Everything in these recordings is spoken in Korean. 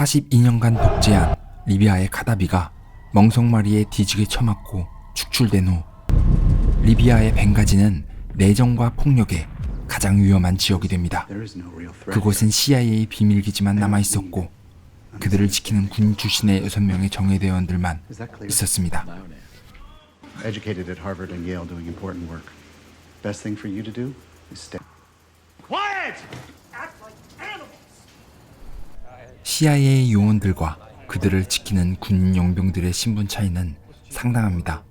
42년간 독재한 리비아의 카다비가 멍석마리에 뒤지게 처맞고 축출된 후 리비아의 벵가지는 내정과 폭력에 가장 위험한 지역이 됩니다. There is no real threat. 그곳은 CIA 비밀기지만 남아 있었고 그들을 지키는 군 출신의 여섯 명의 정예대원들만? 있었습니다. Educated at Harvard and Yale doing important work. Best thing for you to do is stay. Quiet! Act like animals! CIA 요원들과 그들을 지키는 군 용병들의 신분 차이는 상당합니다.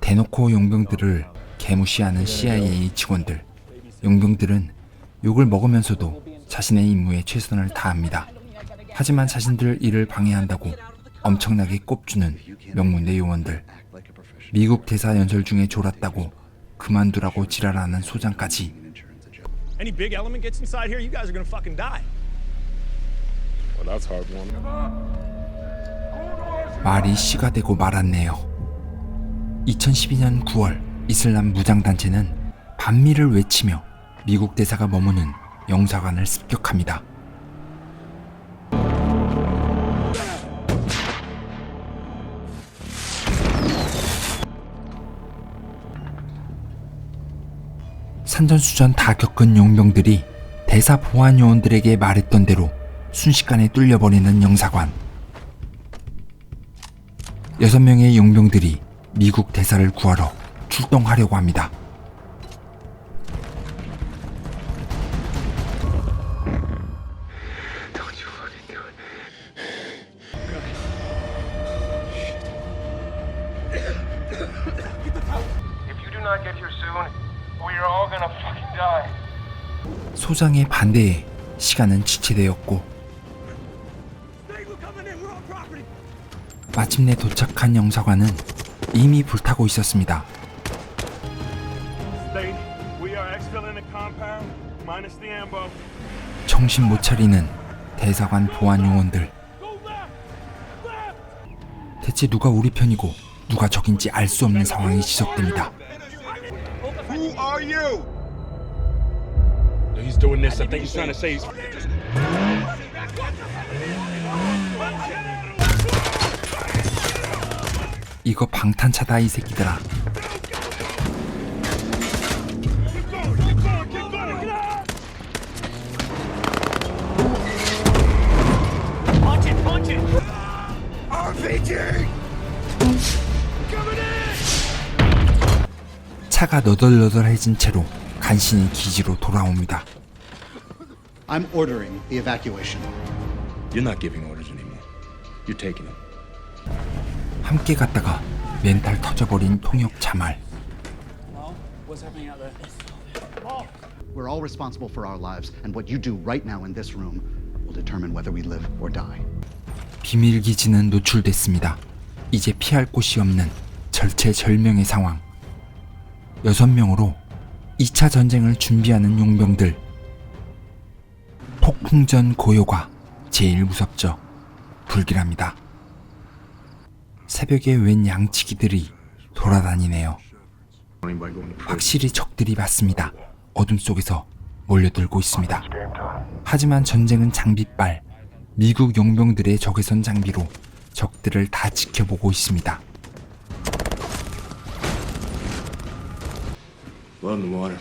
대놓고 용병들을 개무시하는 CIA 직원들, 용병들은 욕을 먹으면서도 자신의 임무에 최선을 다합니다. 하지만 자신들 일을 방해한다고 엄청나게 꼽주는 명문대 요원들. 미국 대사 연설 중에 졸았다고 그만두라고 지랄하는 소장까지. 말이 씨가 되고 말았네요. 2012년 9월 이슬람 무장단체는 반미를 외치며 미국 대사가 머무는 영사관을 습격합니다. 산전수전 다 겪은 용병들이 대사 보안 요원들에게 말했던 대로 순식간에 뚫려버리는 영사관. 여섯 명의 용병들이 미국 대사를 구하러 출동하려고 합니다. 소장의 반대에 시간은 지체되었고 마침내 도착한 영사관은 이미 불타고 있었습니다. State, we are exfilling the compound, minus the ambo. 정신 못 차리는 대사관 보안 요원들. 대체 누가 우리 편이고 누가 적인지 알 수 없는 상황이 지속됩니다. 이거 방탄차다 이 새끼들아. 차가 너덜너덜해진 채로 간신히 기지로 돌아옵니다. I'm ordering the evacuation. You're not giving orders anymore. You're taking them. 함께 갔다가 멘탈 터져버린 통역 자말. We're all responsible for our lives, and what you do right now in this room will determine whether we live or die. 비밀 기지는 노출됐습니다. 이제 피할 곳이 없는 절체절명의 상황. 여섯 명으로 2차 전쟁을 준비하는 용병들. 폭풍전 고요가 제일 무섭죠. 불길합니다. 새벽에 웬 양치기들이 돌아다니네요. 확실히 적들이 맞습니다. 어둠 속에서 몰려들고 있습니다. 하지만 전쟁은 장비빨. 미국 용병들의 적외선 장비로 적들을 다 지켜보고 있습니다. Blood in the water.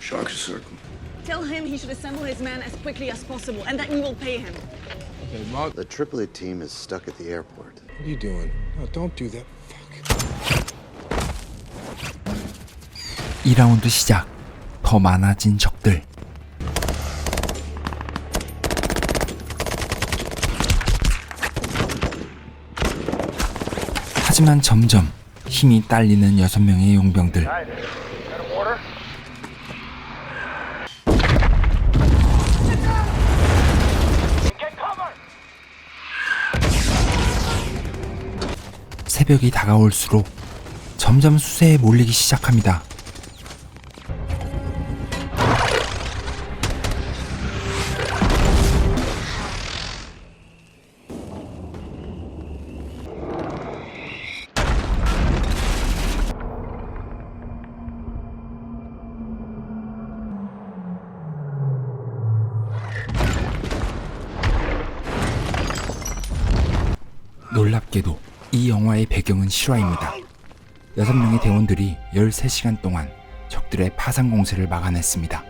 Sharks are circling. Tell him he should assemble his men as quickly as possible and that we will pay him. The Tripoli team is stuck at the airport. What are you doing? No, don't do that. Fuck. 2라운드 시작. 더 많아진 적들. 하지만 점점 힘이 딸리는 여섯 명의 용병들. 새벽이 다가올수록 점점 수세에 몰리기 시작합니다. 영화의 배경은 실화입니다. 6명의 대원들이 13시간 동안 적들의 파상 공세를 막아냈습니다.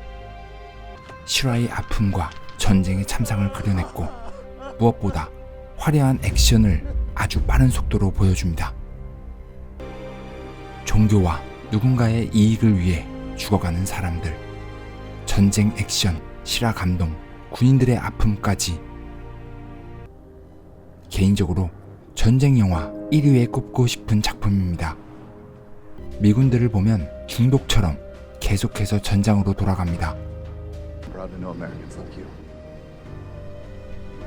실화의 아픔과 전쟁의 참상을 그려냈고 무엇보다 화려한 액션을 아주 빠른 속도로 보여줍니다. 종교와 누군가의 이익을 위해 죽어가는 사람들, 전쟁 액션, 실화 감동, 군인들의 아픔까지 개인적으로 전쟁 영화 1위에 꼽고 싶은 작품입니다. 미군들을 보면 중독처럼 계속해서 전장으로 돌아갑니다.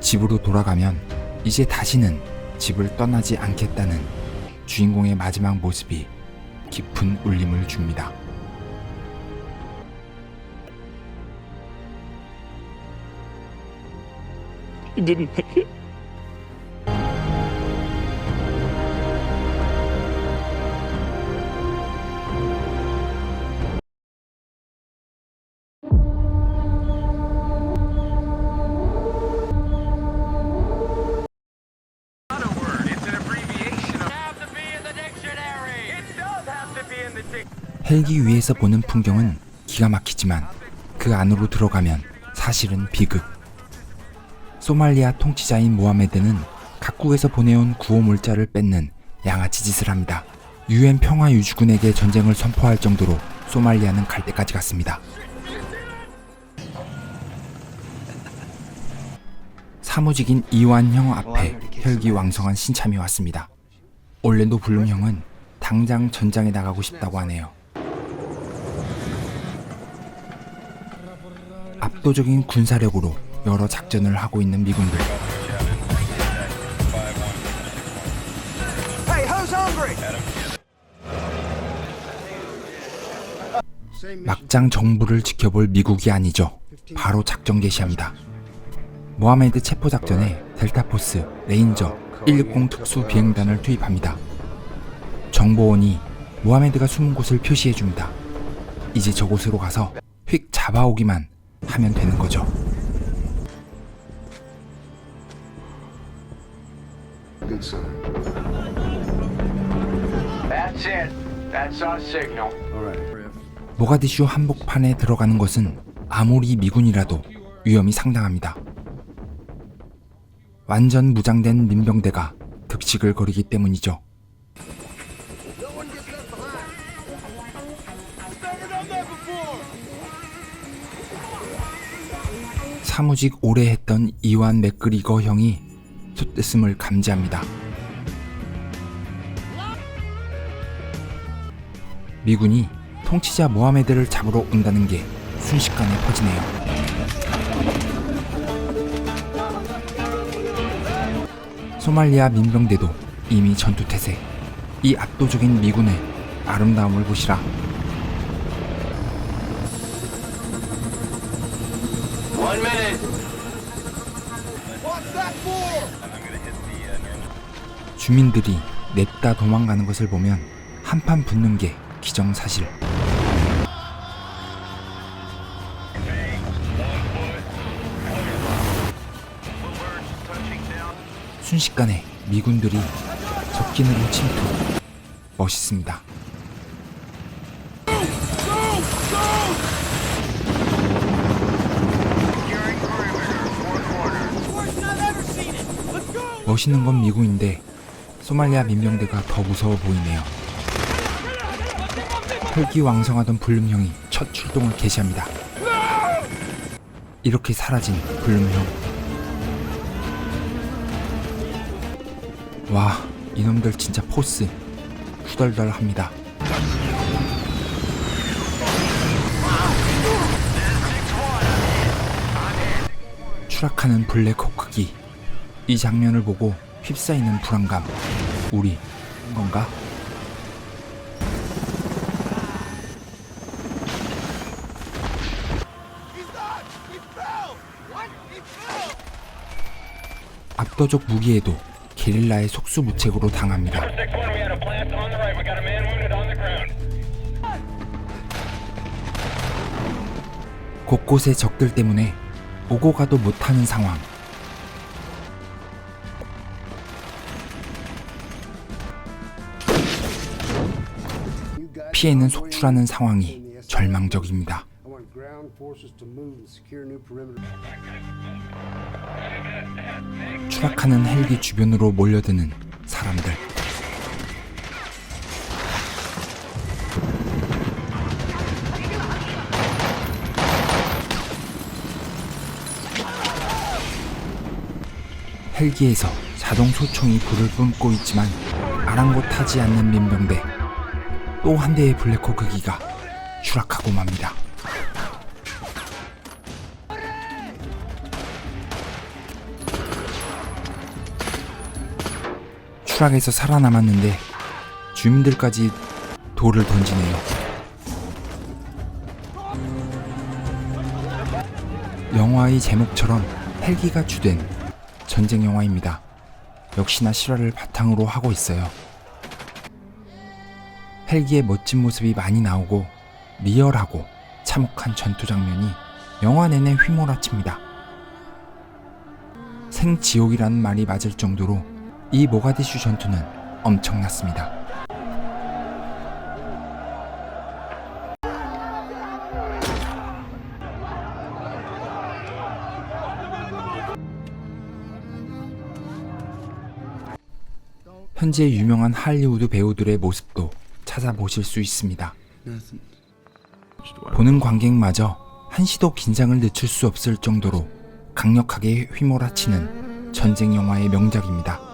집으로 돌아가면 이제 다시는 집을 떠나지 않겠다는 주인공의 마지막 모습이 깊은 울림을 줍니다. 헬기 위에서 보는 풍경은 기가 막히지만 그 안으로 들어가면 사실은 비극. 소말리아 통치자인 모하메드는 각국에서 보내온 구호 물자를 뺏는 양아치 짓을 합니다. 유엔 평화 유지군에게 전쟁을 선포할 정도로 소말리아는 갈 때까지 갔습니다. 사무직인 이완형 앞에 혈기 왕성한 신참이 왔습니다. 올랜도 블룸 형은 당장 전장에 나가고 싶다고 하네요. 압도적인 군사력으로 여러 작전을 하고 있는 미군들. 막장 정부를 지켜볼 미국이 아니죠. 바로 작전 개시합니다. 모하메드 체포 작전에 델타포스, 레인저, 160 특수 비행단을 투입합니다. 정보원이 모하메드가 숨은 곳을 표시해 줍니다. 이제 저곳으로 가서 휙 잡아오기만 하면 되는 거죠. Good sign. That's it. That's our signal. All right. 모가디슈 한복판에 들어가는 것은 아무리 미군이라도 위험이 상당합니다. 완전 무장된 민병대가 득식을 거리기 때문이죠. 사무직 오래 했던 이완 맥그리거 형이 솟됐음을 감지합니다. 미군이 통치자 모하메드를 잡으러 온다는 게 순식간에 퍼지네요. 소말리아 민병대도 이미 전투태세. 이 압도적인 미군의 아름다움을 보시라. 주민들이 냅다 도망가는 것을 보면 한판 붙는 게 기정사실. 순식간에 미군들이 적진으로 침투. 멋있습니다. 멋있는 건 미군인데 소말리아 민병대가 더 무서워 보이네요. 혈기왕성하던 불룸형이 첫 출동을 개시합니다. 이렇게 사라진 불룸형. 와, 이놈들 진짜 포스 후덜덜합니다. 추락하는 블랙호크기. 이 장면을 보고 휩싸이는 불안감. 우리 한 건가? 압도적 무기에도 게릴라의 속수무책으로 당합니다. 곳곳의 적들 때문에 오고 가도 못하는 상황. 피해는 속출하는 상황이 절망적입니다. 추락하는 헬기 주변으로 몰려드는 사람들. 헬기에서 자동 소총이 불을 뿜고 있지만 아랑곳하지 않는 민병대. 또 한 대의 블랙호크 기가 추락하고 맙니다. 추락에서 살아남았는데 주민들까지 돌을 던지네요. 영화의 제목처럼 헬기가 주된 전쟁 영화입니다. 역시나 실화를 바탕으로 하고 있어요. 헬기의 멋진 모습이 많이 나오고 리얼하고 참혹한 전투 장면이 영화 내내 휘몰아칩니다. 생지옥이라는 말이 맞을 정도로 이 모가디슈 전투는 엄청났습니다. 현재 유명한 할리우드 배우들의 모습도 찾아보실 수 있습니다. 보는 관객마저 한시도 긴장을 늦출 수 없을 정도로 강력하게 휘몰아치는 전쟁 영화의 명작입니다.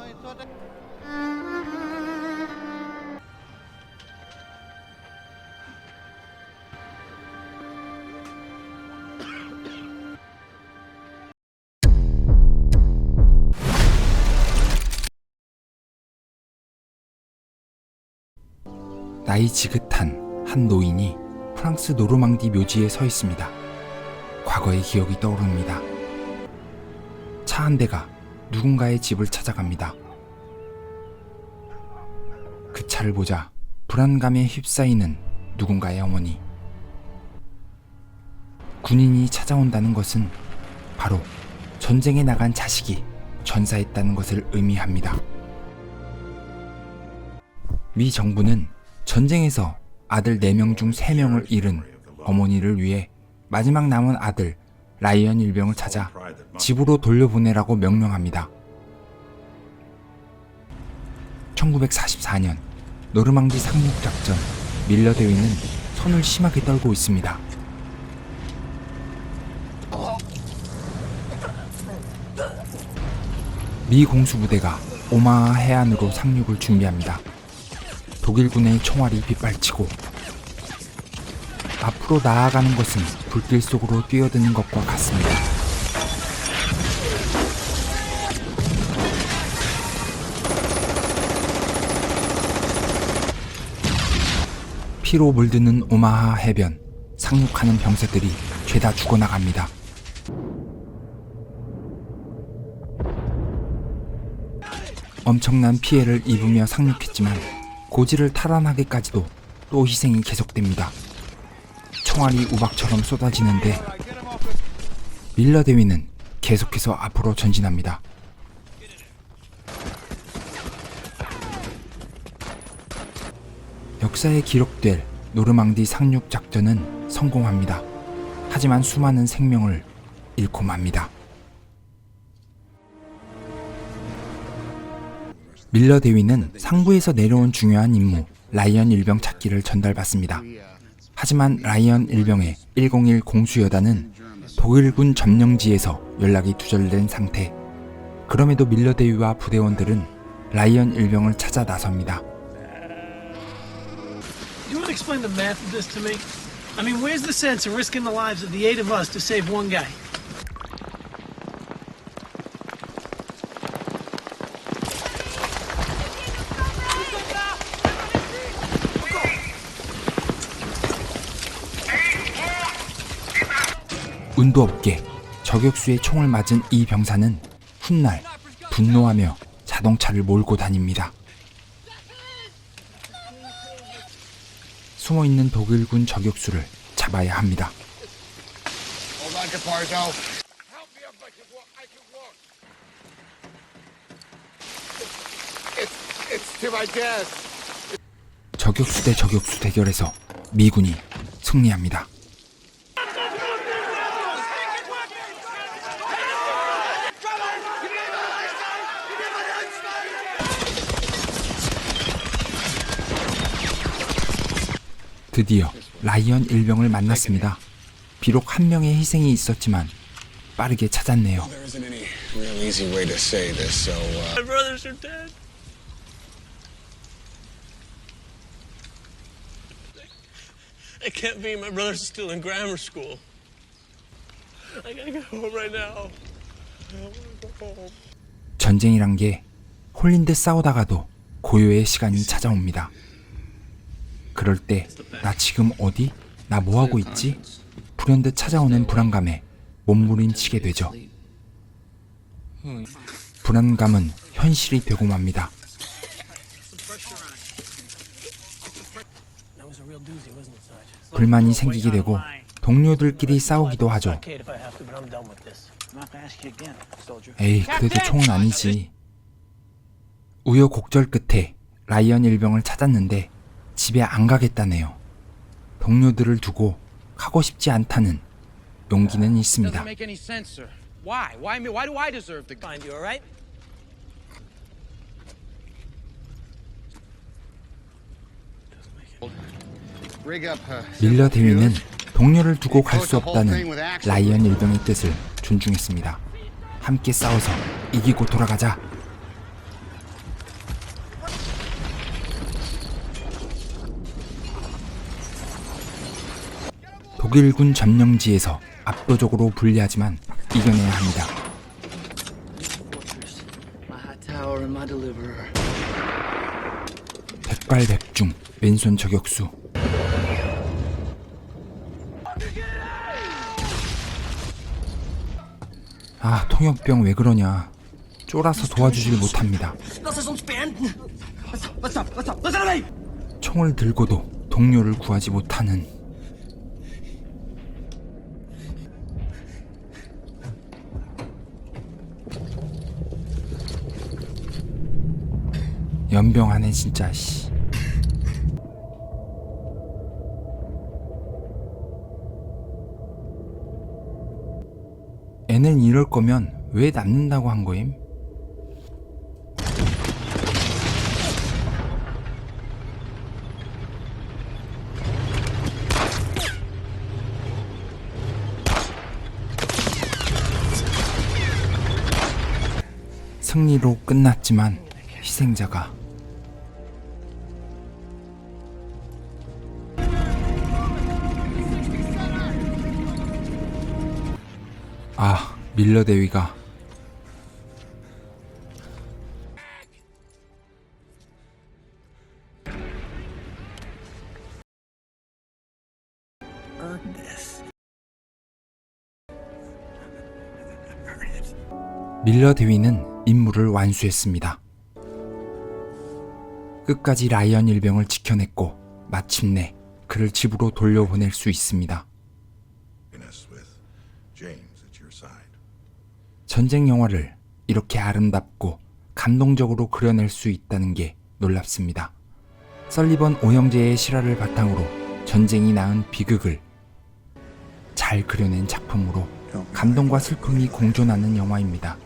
나이 지긋한 한 노인이 프랑스 노르망디 묘지에 서 있습니다. 과거의 기억이 떠오릅니다. 차 한 대가 누군가의 집을 찾아갑니다. 그 차를 보자 불안감에 휩싸이는 누군가의 어머니. 군인이 찾아온다는 것은 바로 전쟁에 나간 자식이 전사했다는 것을 의미합니다. 미 정부는 전쟁에서 아들 4명 중 3명을 잃은 어머니를 위해 마지막 남은 아들 라이언 일병을 찾아 집으로 돌려보내라고 명령합니다. 1944년 노르망디 상륙작전 밀러 대위는 손을 심하게 떨고 있습니다. 미 공수부대가 오마하 해안으로 상륙을 준비합니다. 독일군의 총알이 빗발치고 앞으로 나아가는 것은 불길 속으로 뛰어드는 것과 같습니다. 피로 물드는 오마하 해변 상륙하는 병사들이 죄다 죽어나갑니다. 엄청난 피해를 입으며 상륙했지만 고지를 탈환하기까지도 또 희생이 계속됩니다. 총알이 우박처럼 쏟아지는데 밀러 대위는 계속해서 앞으로 전진합니다. 역사에 기록될 노르망디 상륙 작전은 성공합니다. 하지만 수많은 생명을 잃고 맙니다. 밀러 대위는 상부에서 내려온 중요한 임무 라이언 일병 찾기를 전달받습니다. 하지만 라이언 일병의 101 공수여단은 독일군 점령지에서 연락이 두절된 상태. 그럼에도 밀러 대위와 부대원들은 라이언 일병을 찾아 나섭니다. Explain the math of this to me? I mean, where's the sense of risking the lives of the eight of us to save one guy? 운도 없게 저격수의 총을 맞은 이 병사는 훗날 분노하며 자동차를 몰고 다닙니다. 숨어 있는 독일군 저격수를 잡아야 합니다. 저격수 대 저격수 대결에서 미군이 승리합니다. 드디어 라이언 일병을 만났습니다. 비록 한 명의 희생이 있었지만 빠르게 찾았네요. There isn't any real easy way to say this, so uh, My brothers are dead. It can't be. My brothers are still in grammar school. I gotta get home right now. I wanna go home. 전쟁이란 게 홀린 듯 싸우다가도 고요의 시간이 찾아옵니다. 그럴 때 나 지금 어디? 나 뭐하고 있지? 불현듯 찾아오는 불안감에 몸부림치게 되죠. 불안감은 현실이 되고 맙니다. 불만이 생기게 되고 동료들끼리 싸우기도 하죠. 에이, 그래도 총은 아니지. 우여곡절 끝에 라이언 일병을 찾았는데 집에 안 가겠다네요. 동료들을 두고 가고 싶지 않다는 용기는 있습니다. make any sense, sir. Why? Why me? Why do I deserve to Find you, all right? Rig up. Uh, 밀러 대위는 동료를 두고 갈 수 없다는 라이언 일병의 뜻을 존중했습니다. 함께 싸워서 이기고 돌아가자. 독일군 점령지에서 압도적으로 불리하지만 이겨내야 합니다. 백발백중 왼손 저격수. 아 통역병 왜 그러냐. 쫄아서 도와주질 못합니다. 총을 들고도 동료를 구하지 못하는 연병하네 진짜 씨 애는 이럴 거면 왜 남는다고 한 거임? 승리로 끝났지만 희생자가 밀러 대위가 밀러 대위는 임무를 완수했습니다. 끝까지 라이언 일병을 지켜냈고 마침내 그를 집으로 돌려보낼 수 있습니다. 전쟁 영화를 이렇게 아름답고 감동적으로 그려낼 수 있다는 게 놀랍습니다. 설리번 오형제의 실화를 바탕으로 전쟁이 낳은 비극을 잘 그려낸 작품으로 감동과 슬픔이 공존하는 영화입니다.